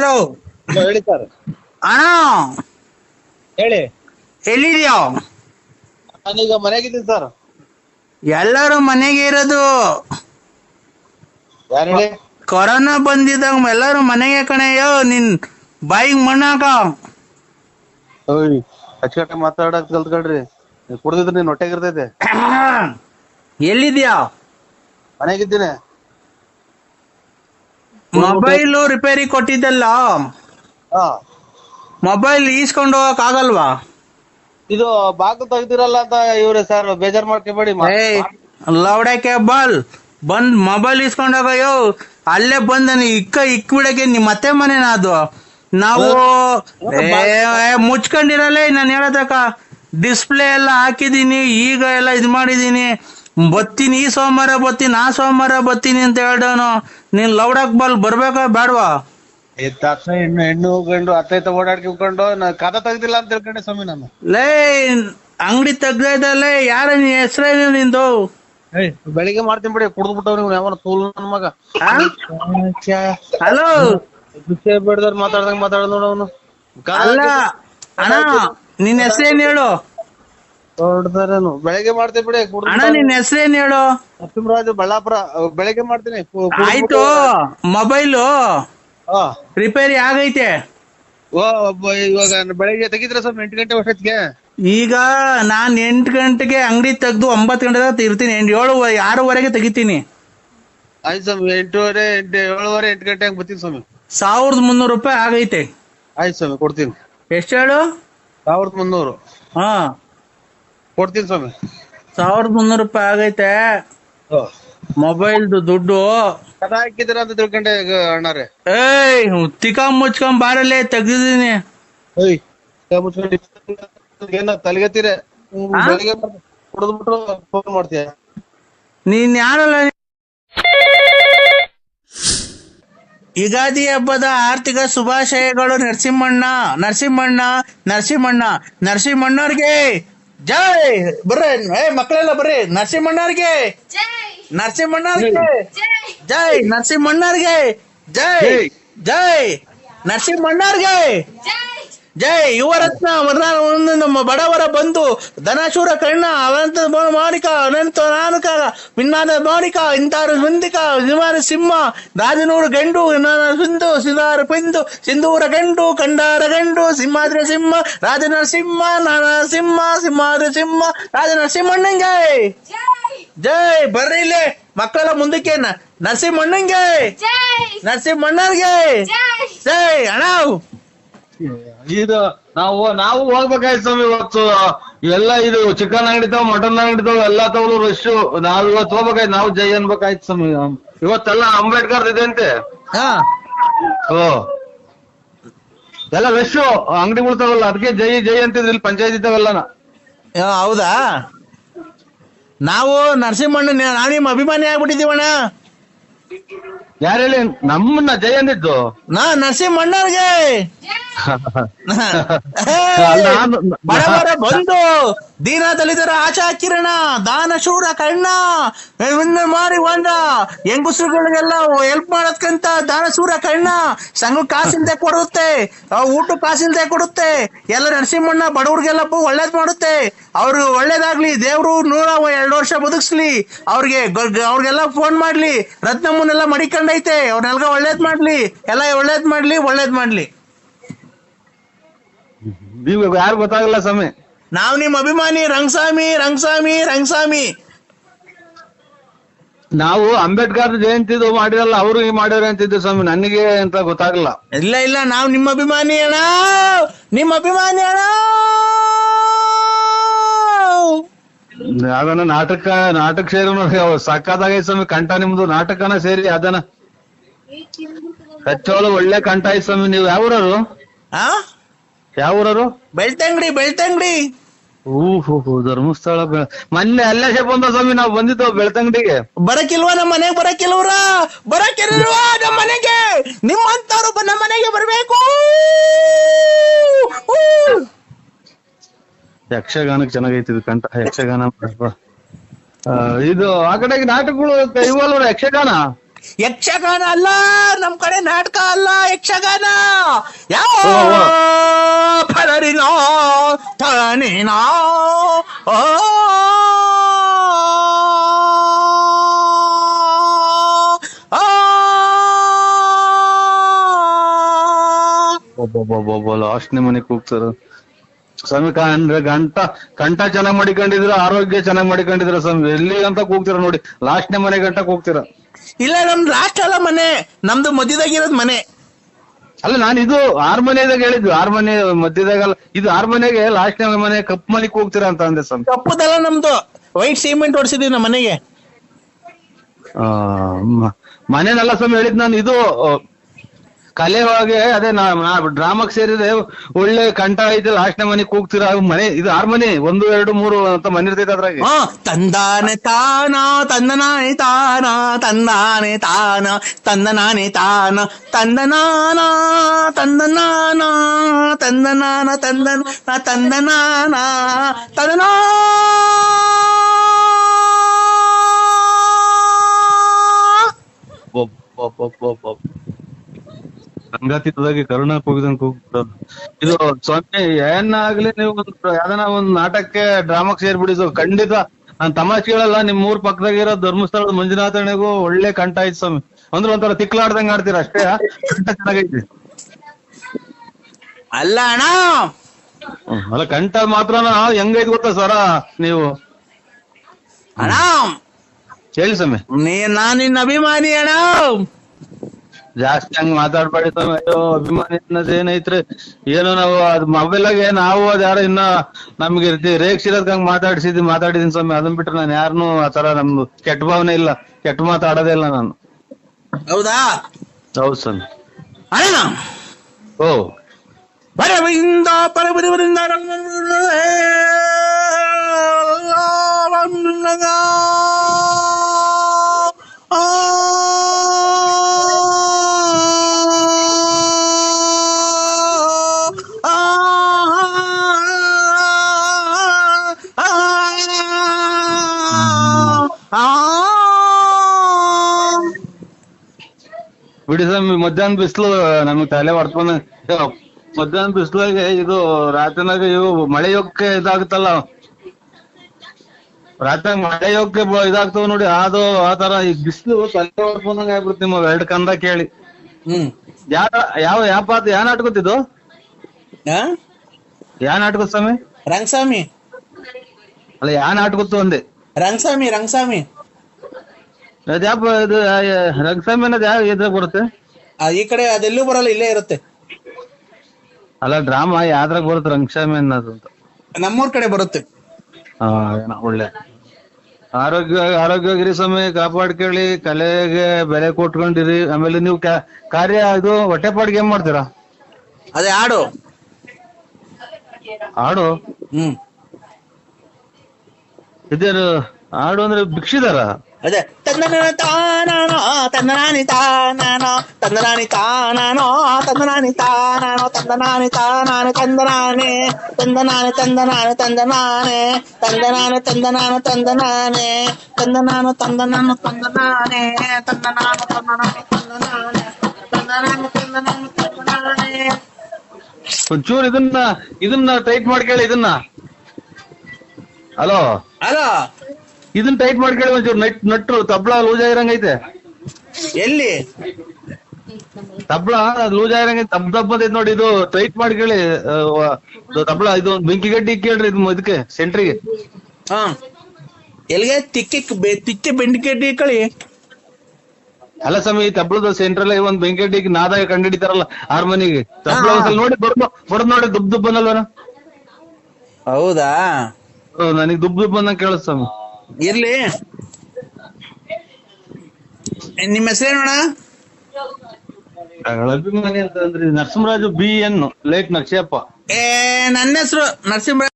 Hello ಹೇಳಿ sir. ಅಣ್ಣ. ಹೇಳಿ. ಎಲ್ಲಿದ್ಯಾ? ನಾನೀಗ ಮನೆಗಿದ್ದೀನಿ ಸರ್. ಎಲ್ಲರೂ ಮನೆಗೆ ಇರೋದು. ಯಾರು ಹೇಳಿ? ಕೊರೋನಾ ಬಂದಿದ್ದಾಗ ಎಲ್ಲರೂ ಮನೆಗೆ ಕಣಯ್ಯೋ ನಿನ್ ಬಾಯಿಗೆ ಮಣ್ಣಾಕ ಓಯ್ ಅಚ್ಚುಕಟ್ಟ ಮಾತಾಡಕ್ ಕಲ್ತ್ಕೊಳ್ರಿ. ಕುಡ್ದಿದ್ರೆ ನೀನ್ ಹೊಟ್ಟೆಗಿರ್ತೈತೆ ಎಲ್ಲಿದ್ಯಾ? ಮನೆಗಿದ್ದೀನಿ ಮೊಬೈಲು ರಿಪೇರಿ ಕೊಟ್ಟಿದ್ದಲ್ಲ? ಮೊಬೈಲ್ ಈಸ್ಕೊಂಡು ಹೋಗಕ್ ಆಗಲ್ವಾ? ಇದು ಬಾಗಿಲು ತೆಗ್ದಿರಲ್ಲ ಅಂತ ಇವ್ರೆ ಸರ್ ಬೇಜಾರ್ ಮಾಡ್ಕೊಬೇಡಿ ಕೇಬಲ್ ಲೌಡಕ್ಕೆ ಬಾಲ್. ಬಂದ್ ಮೊಬೈಲ್ ಇಸ್ಕೊಂಡೋಗಯ್ಯೋ ಅಲ್ಲೇ ಬಂದ ಇಕ್ಕ ಇಕ್ ಬಿಡಕ್ಕೆ ನಿಮ್ ಮತ್ತೆ ಮನೆನ ಅದು? ನಾವು ಮುಚ್ಕೊಂಡಿರಲ್ಲ ನಾನು ಹೇಳದಕ್ಕ. ಡಿಸ್ಪ್ಲೇ ಎಲ್ಲ ಹಾಕಿದೀನಿ ಈಗ ಎಲ್ಲ ಇದ್ ಮಾಡಿದೀನಿ. ಬತ್ತೀನಿ ಈ ಸೋಮವಾರ ಬತ್ತೀನಿ ಆ ಸೋಮವಾರ ಬತ್ತೀನಿ ಅಂತ ಹೇಳ್ದವನು ನೀನ್ ಲೌಡಕ್ ಬಲ್ ಬರ್ಬೇಕಾ ಬೇಡವಾ ಎತ್ತ ಅತ್ತ ಹೆಣ್ಣು ಹೆಣ್ಣು ಗಂಡು ಅತ್ತ ಓಡಾಡ್ಕಿ ನಾ ಕದ ತೆಗ್ದಿಲ್ಲ ಅಂತ ತಿಳ್ಕೊಂಡೆ ಸ್ವಾಮಿ ನಾನು. ಲೇ ಅಂಗಡಿ ತೆಗ್ದಲ್ಲೇ ಯಾರ ನೀನ್ ಹೆಸ್ರೇನು ನಿಂದು? ಏಯ್ ಬೆಳಿಗ್ಗೆ ಮಾಡ್ತೀನಿ ಬಿಡಿ ಕುಡ್ದು ಬಿಟ್ಟವ್ ನೀವು ಯಾವನ ತೂಲ್ ನನ್ ಮಗ. ಹಲೋ? ವಿಷಯ ಬೇಡದವ್ರು ಮಾತಾಡ್ದಂಗ ಮಾತಾಡ್ದ ನೋಡ ಅವನು. ಅಲ್ಲ ಅಣ್ಣ ನಿನ್ ಹೆಸ್ರೇನ್ ಹೇಳು? ಹೊಡ್ತಾರೇನು ಬೆಳಿಗ್ಗೆ ಮಾಡ್ತೀನಿ ಬಿಡಿ ಕುಡ್ದು ಅಣ್ಣ ನಿನ್ ಹೆಸ್ರೇನ್ ಹೇಳು? ನರಸಿಂಹರಾಜು ಬಳ್ಳಾಪುರ ಅಹ್, ಬೆಳಿಗ್ಗೆ ಮಾಡ್ತೀನಿ. ಕು- ಕುಡ್ದು ಆಯ್ತು ಮೊಬೈಲು ಓ ರಿಪೇರಿ ಆಗೈತೆ. ಓ ಒಬ್ಬ ಇವಾಗ ಬೆಳಿಗ್ಗೆ ತೆಗಿದ್ರೆ ಸ್ವಲ್ಪ ಎಂಟು ಗಂಟೆ ಅಷ್ಟೊತ್ತಿಗೆ ಈಗ ನಾನ್ ಎಂಟು ಗಂಟೆಗೆ ಅಂಗಡಿ ತೆಗ್ದು ಒಂಬತ್ತು ಗಂಟೆ ತನಕ ಇರ್ತೀನಿ. ಎಂಟು ಏಳು ಆರೂವರೆಗೆ ತೆಗಿತೀನಿ. ಆಯ್ತು ಸ್ವಾಮಿ ಎಂಟೂವರೆ ಎಂಟು ಏಳುವರೆ ಎಂಟು ಗಂಟೆ ಹಂಗೆ ಬರ್ತೀನಿ ಸ್ವಾಮಿ. ಸಾವಿರದ ಮುನ್ನೂರು ರೂಪಾಯಿ ಆಗೈತೆ. ಆಯ್ತು ಸ್ವಾಮಿ ಕೊಡ್ತೀನಿ. ಎಷ್ಟು ಹೇಳು? ಸಾವಿರದ ಮುನ್ನೂರು. ಹಾ. ಕೊಡ್ತೀನಿ ಸ್ವಾಮಿ. ಸಾವಿರದ ಮುನ್ನೂರು ರೂಪಾಯಿ ಆಗೈತೆ. ಮೊಬೈಲ್ದು ದುಡ್ಡು. ಕದ ಹಾಕಿದಿರ ಅಂತ ತಿಳ್ಕೊಂಡೆ ಅಣ್ಣಾರೆ. ಏಯ್ ತಿಕ್ಕ ಮುಚ್ಕೊಂಡ್ ಬಾರಲ್ಲೇ ಕೈ ಮುಚ್ಕೊಂಡು ಏನ ತಲೆಗೆತ್ತೀರ? ಆ? ಬೆಳಿಗ್ಗೆ ಕುಡಿದ್ಬಿಟ್ಟು ಫೋನ್ ಮಾಡ್ತೀಯ? ನೀನ್ ಯಾರಲ್ಲ ಯುಗಾದಿ ಹಬ್ಬದ ಆರ್ಥಿಕ ಶುಭಾಶಯಗಳು ನರಸಿಂಹಣ್ಣ ನರಸಿಂಹಣ್ಣ ನರಸಿಂಹಣ್ಣ ನರಸಿಂಹಣ್ಣವ್ರಿಗೆ. ಜೈ! ಬರ್ರಿ. ಏ ಮಕ್ಕಳೆಲ್ಲ ಬರ್ರಿ. ನರಸಿಂಹಣ್ಣವ್ರಿಗೆ. ನರಸಿಂಹಣ್ಣವ್ರಿಗೆ. ಜೈ! ನರಸಿಂಹಣ್ಣವ್ರಿಗೆ. ಜೈ! ಜೈ! ನರಸಿಂಹಣ್ಣವ್ರಿಗೆ. ಜೈ ಯುವರತ್ನ ಮರ್ನಾಳ ನಮ್ಮ ಬಡವರ ಬಂಧು ಧನಶೂರ ಕರ್ಣ ಅನಂತ ಮಾಣಿಕ ಅನಂತ ನಾನಕ ಮಿನ್ನಾದ ಮಾಣಿಕ ಇಂತಾರು ಮುಂದಿಕ ನಿವಾರ ಸಿಂಹ ರಾಜನೂರು ಗಂಡು ಸಿಂಧು ಸಿಂಧಾರ ಪಿಂದು ಸಿಂಧೂರ ಗಂಡು ಕಂಡಾರ ಗಂಡು ಸಿಂಹಾದ್ರ ಸಿಂಹ ರಾಜನ ಸಿಂಹ ನಾನ ಸಿಂಹ ಸಿಂಹಾದ್ರ ಸಿಂಹ ರಾಜನ ಸಿಂಹಣ್ಣಂಗೆ. ಜೈ ಬರ್ರಿ ಇಲ್ಲಿ ಮಕ್ಕಳ ಮುಂದಕ್ಕೆ ನರಸಿಂಹಣ್ಣಂಗೆ. ನರಸಿಂಹಣ್ಣನ್ಗೆ ಜೈ. ಅಣ್ಣ ಇದು ನಾವು ನಾವು ಹೋಗ್ಬೇಕಾಯ್ತು ಸ್ವಾಮಿ ಇವತ್ತು. ಎಲ್ಲ ಇದು ಚಿಕನ್ ಅಂಗಡಿ ತಾವ್ ಮಟನ್ ಅಂಗಡಿ ತಾವ್ ಎಲ್ಲ ತಗೊಳು ರಶ್ ನಾವ್ ಇವತ್ತು ಹೋಗ್ಬೇಕಾಯ್ತು ನಾವು ಜೈ ಅನ್ಬೇಕಾಯ್ತು ಸ್ವಾಮಿ. ಇವತ್ತೆಲ್ಲ ಅಂಬೇಡ್ಕರ್ ಇದೆ ಅಂತೆ ಹಾ. ಓ. ಎಲ್ಲ ರಶ್ ಅಂಗಡಿಗಳು ತಗೋಲ್ಲ. ಅದಕ್ಕೆ ಜೈ ಜೈ ಅಂತಿದ್ರು ಇಲ್ಲಿ ಪಂಚಾಯತ್ ಇದ್ದಾವೆಲ್ಲನ. ಆ, ಹೌದಾ? ನಾವು ನರಸಿಂಹಣ್ಣ ನಾನು ನಿಮ್ಮ ಅಭಿಮಾನಿ ಆಗ್ಬಿಟ್ಟಿದೀವಣ್ಣ ಯಾರು ಹೇಳಿ ನಮ್ಮನ್ನ ಜೈ ಅಂದಿದ್ದು. ನಾ ನರಸಿಂಹಣ್ಣವ್ರಿಗೆ. ಬಡವರ ಬಂದು ದೀನ ದಲಿತರ ಆಶಾ ಕಿರಣ ದಾನ ಶೂರ ಕಣ್ಣ ಮಾರಿ ಒಂದ ಹೆಂಗುಸ್ರುಗಳಿಗೆಲ್ಲ ಹೆಲ್ಪ್ ಮಾಡತ್ಕಂತ ದಾನ ಶೂರ ಕಣ್ಣ ಸಂಘ ಕಾಸಿಲ್ದೆ ಕೊಡುತ್ತೆ ಊಟ ಕಾಸಿಲ್ದೆ ಕೊಡುತ್ತೆ ಎಲ್ಲ ನರಸಿಂಹಣ್ಣ ಬಡವ್ರಿಗೆಲ್ಲ ಒಳ್ಳೇದ್ ಮಾಡುತ್ತೆ ಅವ್ರು ಒಳ್ಳೇದಾಗ್ಲಿ ದೇವ್ರು ನೂರ ಎರಡು ವರ್ಷ ಬದುಕ್ಸ್ಲಿ ಅವ್ರಿಗೆ ಅವ್ರಿಗೆಲ್ಲ ಫೋನ್ ಮಾಡ್ಲಿ ರತ್ನಮ್ಮನ್ನೆಲ್ಲ ಮಡಿಕೊಂಡೈತೆ ಅವ್ರನ್ನೆಲ್ಲ ಒಳ್ಳೇದ್ ಮಾಡ್ಲಿ ಎಲ್ಲ ಒಳ್ಳೇದ್ ಮಾಡ್ಲಿ ಒಳ್ಳೇದ್ ಮಾಡ್ಲಿ. ನೀವು ಯಾರು ಗೊತ್ತಾಗಲ್ಲ ಸ್ವಾಮಿ? ನಾವ್ ನಿಮ್ ಅಭಿಮಾನಿ ರಂಗಸ್ವಾಮಿ ರಂಗಸ್ವಾಮಿ ರಂಗಸ್ವಾಮಿ. ನಾವು ಅಂಬೇಡ್ಕರ್ ಜಯಂತಿದು ಮಾಡಿರಲ್ಲ ಅವರು ಈ ಮಾಡ್ಯಾರ ಅಂತಿದ್ದು ಸ್ವಾಮಿ ನನಗೆ ಅಂತ ಗೊತ್ತಾಗಲ್ಲ. ಇಲ್ಲ ಇಲ್ಲ ನಾವ್ ನಿಮ್ಮ ಅಭಿಮಾನಿ ಅಣ್ಣ ನಿಮ್ಮ ಅಭಿಮಾನಿ ಅಣ್ಣ. ಅದನ್ನ ನಾಟಕ ನಾಟಕ ಸೇರಿ ನೋಡಿ ಸ್ವಾಮಿ ಕಂಠ ನಿಮ್ದು ನಾಟಕನ ಸೇರಿ ಅದನ್ನ. ಕಚ್ಚೋಳ ಒಳ್ಳೆ ಕಂಠ ಐತ್ ಸ್ವಾಮಿ ನೀವು ಯಾವೂರರು ಆ? ಯಾವೂರರು ಬೆಳ್ತಂಗಡಿ ಬೆಳ್ತಂಗಡಿ. ಹೂ ಹೂ ಧರ್ಮಸ್ಥಳ ಬೆ- ಮೊನ್ನೆ ಅಲ್ಲೇ ಬಂದ ಸ್ವಾಮಿ ನಾವು ಬಂದಿದ್ದು ಬೆಳ್ತಂಗಡಿಗೆ. ಬರಕಿಲ್ವಾ ನಮ್ಮ ಮನೆಗೆ ಬರಕಿಲ್ವ್ರ? ಬರಕಿಲ್ವಾ ನಮ್ಮ ಮನೆಗೆ? ನಿಮ್ಮಂತವ್ರು ನಮ್ಮ ಮನೆಗೆ ಬರ್ಬೇಕು. ಊ. ಯಕ್ಷಗಾನಕ್ಕೆ ಚೆನ್ನಾಗೈತಿ ಇದು ಕಂಠ ಯಕ್ಷಗಾನ ಆ, ಇದು ಆ ಕಡೆಗೆ ನಾಟಕಗಳು ಇವಲ್ವ ಯಕ್ಷಗಾನ? ಯಕ್ಷಗಾನ ಅಲ್ಲ ನಮ್ ಕಡೆ ನಾಟಕ ಅಲ್ಲ ಯಕ್ಷಗಾನ. ಯಾವ ಫಲರಿನ ತನಿನೋ ಓ. ಲಾಸ್ಟ್ ಲಾಸ್ಟ್ನೇ ಮನೆ ಕೂಗ್ತಾರ. ಸ್ವಾಮಿ ಅಂದ್ರೆ ಗಂಟ ಕಂಠ ಚೆನ್ನಾಗ್ ಮಾಡಿಕೊಂಡಿದ್ರ ಆರೋಗ್ಯ ಚೆನ್ನಾಗ್ ಮಾಡಿಕೊಂಡಿದ್ರ ಸ್ವಾಮಿ ಎಲ್ಲಿ ಅಂತ ಕೂಗ್ತೀರ ನೋಡಿ ಲಾಸ್ಟ್ನೇ ಮನೆ ಗಂಟ ಕೂಗ್ತೀರ. ಇಲ್ಲ ನಮ್ದು ಲಾಸ್ಟ್ ಅಲ್ಲ ಮನೆ. ನಮ್ದು ಮಧ್ಯದಾಗಿರೋದ್ ಮನೆ. ಅಲ್ಲ ನಾನು ಇದು ಆರ್ ಮನೆದಾಗ ಹೇಳಿದ್ದು. ಆರ್ ಮನೆ ಮಧ್ಯದಾಗಲ್ಲ. ಇದು ಆರ್ ಮನೆಗೆ ಲಾಸ್ಟ್ನೇ ಮನೆ ಕಪ್ ಮನೆ ಹೋಗ್ತೀರಾ ಅಂತ ಅಂದೆ ಸ್ವಾಮಿ. ಕಪ್ಪುದಲ್ಲ ನಮ್ದು. ವೈಟ್ ಸಿಮೆಂಟ್ ಹೊಡ್ಸಿದೀವಿ ನಮ್ಮ ಮನೆಗೆ. ಆ, ಮ- ಮನೆನಲ್ಲ ಸ್ವಾಮಿ ಹೇಳಿದ್ ನಾನು ಇದು ಕಲೆ ಒಳಗೆ ಅದೇ ನಾ ಡ್ರಾಮಾಕ್ ಸೇರಿದ್ರೆ ಒಳ್ಳೆ ಕಂಠ ಐತೆ ಲಾಸ್ಟ್ನೇ ಮನೆ ಕೂಗ್ತೀರಾ ಮನೆ ಇದು ಆರ್ ಮನೆ ಒಂದು ಎರಡು ಮೂರು ಅಂತ ಮನೆ ಇರ್ತೈತೆ ಅದ್ರಾಗ. ಹಾ ತಂದಾನೆ ತಾನ ತಂದನಾನೆ ತಾನ ತಂದಾನೆ ತಾನ ತಂದನಾನೆ ತಾನ ತಂದನಾನ ತಂದನಾನ ತಂದನಾನ ತಂದನ ತಂದನಾನ ತಂದನಾ. ಸಂಗಾತಿದಾಗಿ ಕರುಣಾ ಕೂಗಿದಂಗ್ ಕೂಗ್ಬಿಡೋದು. ಇದು ಸ್ವಾಮಿ ಏನಾಗ್ಲಿ ನೀವು ಒಂದು ಯಾವ್ದನ ಒಂದ್ ನಾಟಕಕ್ಕೆ ಡ್ರಾಮಾಕ್ ಸೇರ್ಬಿಡಿ ಸೊ ಖಂಡಿತ ನಾನ್ ತಮಾಷೆ ಕೇಳಲ್ಲ ನಿಮ್ ಊರ್ ಪಕ್ಕದಾಗಿರೋ ಧರ್ಮಸ್ಥಳದ ಮಂಜುನಾಥಣೆಗೂ ಒಳ್ಳೆ ಕಂಠ ಆಯ್ತು ಸ್ವಾಮಿ. ಅಂದ್ರೆ ಒಂಥರ ತಿಕ್ಲಾಡ್ದಂಗ್ ಆಡ್ತೀರ ಅಷ್ಟೇ ಕಂಠ ಚೆನ್ನಾಗೈತಿ. ಅಲ್ಲ ಅಣ್ಣ! ಅಲ್ಲ ಕಂಠ ಮಾತ್ರ ಹೆಂಗೈತ್ ಗೊತ್ತಾ ಸರ ನೀವು? ಅಣ್ಣ! ಹೇಳಿ ಸ್ವಾಮಿ. ನೀ ನಾನ್ ನಿನ್ನ ಅಭಿಮಾನಿ ಅಣ್ಣ! ಜಾಸ್ತಿ ಹಂಗ್ ಮಾತಾಡ್ಬೇಡಿ ಸ್ವಾಮಿ. ಅಯ್ಯೋ ಅಭಿಮಾನಿ ಅನ್ನೋದ್ ಏನೈತ್ರಿ ಏನೋ ನಾವು ಅದ್ ಮೊಬೈಲಾಗೆ ನಾವು ಅದ್ ಯಾರೋ ಇನ್ನ ನಮ್ಗೆ ಇರ್ತಿ ರೇಗ್ಸಿರೋದ್ ಹಂಗ್ ಮಾತಾಡ್ಸಿದ್ವಿ ಮಾತಾಡಿದೀನಿ ಸ್ವಾಮಿ. ಅದನ್ ಬಿಟ್ರೆ ನಾನು ಯಾರನ್ನು ಆತರ ನಮ್ದು ಕೆಟ್ಟ ಭಾವನೆ ಇಲ್ಲ. ಕೆಟ್ಟ ಮಾತಾಡೋದೇ ಇಲ್ಲ ನಾನು. ಹೌದಾ? ಹೌದ್ ಸ್ವಾಮಿ. ಅಣ್ಣ! ಓ. ಪರವಿಂದ ಪರಬರಿವರಿಂದ ಬಿಡಿ ಸ್ವಾಮಿ ಮಧ್ಯಾಹ್ನ ಬಿಸಿಲು ನಮ್ಗೆ ತಲೆ ಹೊಡ್ಕೊಂಡು ಮಧ್ಯಾಹ್ನ ಬಿಸಿಲಾಗೆ ಇದು ರಾತ್ರಿನಾಗ ಇವು ಮಳೆ ಯೋಗಕ್ಕೆ ಇದಾಗುತ್ತಲ್ಲ ರಾತ್ರಿ ಮಳೆ ಯೋಗಕ್ಕೆ ಬ- ಇದಾಗ್ತಾವ ನೋಡಿ ಅದು ಆ ತರ ಈ ಬಿಸಿಲು ತಲೆ ಹೊಡ್ಕೊಂಡಂಗ ಆಗ್ಬಿಡುತ್ತೆ ನಿಮ್ಮ ಎರಡು ಕಂದ ಕೇಳಿ. ಹ್ಮ್. ಯಾವ ಯಾವ ಯಾವ ಪಾತ್ರ ಯಾವ ನಾಟಕತ್ತಿದ್ದು? ಯಾವ ನಾಟಕ ಸ್ವಾಮಿ? ರಂಗಸ್ವಾಮಿ. ಅಲ್ಲ ಯಾವ ನಾಟಕತ್ತು ಅಂದೆ ರಂಗಸ್ವಾಮಿ ರಂಗಸ್ವಾಮಿ. ಅದ್ ಯಾವ ಇದು ಅನ್ನೋದು ಯಾವ ಇದ್ರಾಗ ಬರುತ್ತೆ? ಆ, ಈ ಕಡೆ ಅದೆಲ್ಲೂ ಬರಲ್ಲ ಇಲ್ಲೇ ಇರುತ್ತೆ. ಅಲ್ಲ ಡ್ರಾಮಾ ಯಾವ್ದ್ರಾಗ ಬರುತ್ತೆ ರಂಗಸ್ವಾಮಿ ಅನ್ನೋದು ಅಂತ? ನಮ್ಮೂರ್ ಕಡೆ ಬರುತ್ತೆ. ಆ, ಏನೋ ಒಳ್ಳೆ. ಆರೋಗ್ಯ ಆರೋಗ್ಯವಾಗಿರಿ ಸ್ವಾಮಿ ಕಾಪಾಡ್ಕೊಳ್ಳಿ ಕಲೆಗೆ ಬೆಲೆ ಕೊಟ್ಕೊಂಡಿರಿ. ಆಮೇಲೆ ನೀವು ಕ್ಯಾ- ಕಾರ್ಯ ಇದು ಹೊಟ್ಟೆಪಾಡಿಗೆ ಏನ್ ಮಾಡ್ತೀರಾ? ಅದೇ ಆಡು ಆಡು ಹ್ಮ್. ಇದೇನು ಆಡು ಅಂದ್ರೆ ಭಿಕ್ಷಿದಾರ? ಅದೇ ತಂದನ ತಾನಾನೋ ತಂದನಾನಿ ತಾನಾನೋ ತಂದನಾನಿ ತಾನಾನೋ ತಂದನಾನಿ ತಾನಾನೋ ತಂದನಾನಿ ತಾನಾನು ತಂದನಾನೆ ತಂದನಾನೆ ತಂದನಾನೆ ತಂದನಾನೆ ತಂದನಾನೆ ತಂದನಾನು ತಂದನಾನೆ ತಂದನಾನು ತಂದನಾನು ತಂದನಾನೆ ತಂದನಾನು ತಂದನಾನು ತಂದನಾನೆ ತಂದನಾನು ತಂದನಾನು ತಂದನಾನೆ ಒಂಚೂರು ಇದನ್ನ ಇದನ್ನ ಟೈಪ್ ಮಾಡ್ಕೇಳಿ ಇದನ್ನ ಹಲೋ ಅಲೋ ಇದನ್ನ ಟೈಟ್ ಮಾಡ್ಕೊಳ್ಳಿ ಒಂಚೂರು. ನಟ್ ನಟ್ರು ತಬ್ಳ ಲೂಸ್ ಆಗಿರಂಗೈತೆ. ಎಲ್ಲಿ? ತಬ್ಳ ಲೂಸ್ ಆಗಿರಂಗ ತಬ್ ತಬ್ ಅಂತ ನೋಡಿ ಇದು ಟೈಟ್ ಮಾಡ್ಕೊಳ್ಳಿ. ತಬ್ಳ ಇದು ಬೆಂಕಿ ಗಡ್ಡಿ ಕೇಳ್ರಿ ಇದು ಇದಕ್ಕೆ ಸೆಂಟ್ರಿಗೆ ಹಾ. ಎಲ್ಲಿಗೆ? ತಿಕ್ಕಿ ತಿಕ್ಕಿ ಗಡ್ಡಿ ಕಳಿ. ಅಲ್ಲ ಸ್ವಾಮಿ ಈ ತಬ್ಲದ ಸೆಂಟ್ರಲ್ ಒಂದ್ ಬೆಂಕಿ ಗಡ್ಡಿಗೆ ನಾದಾಗ ಕಂಡಿಡಿತಾರಲ್ಲ ಹಾರ್ಮೋನಿಗೆ. ತಬ್ಳ. ಒಂದ್ಸಲ ನೋಡಿ ಬರ್ದು ಬಡ್ದು ನೋಡಿ ದುಬ್ ದುಬ್ ಅನ್ನಲ್ವನ ಹೌದಾ ನನಗೆ ದುಬ್ ದುಬ್ ಕೇಳಿಸ್ ಸ್ವಾಮಿ. ಇರ್ಲಿ. ನಿಮ್ಮ ಹೆಸರೇನೋಣ ಅಭಿಮಾನಿ ಅಂತ ಅಂದ್ರೆ ನರಸಿಂಹರಾಜು ಬಿ ಎನ್ ಲೇಟ್ ನಕ್ಷಯಪ್ಪ ಏ ನನ್ನ ಹೆಸರು ನರಸಿಂಹ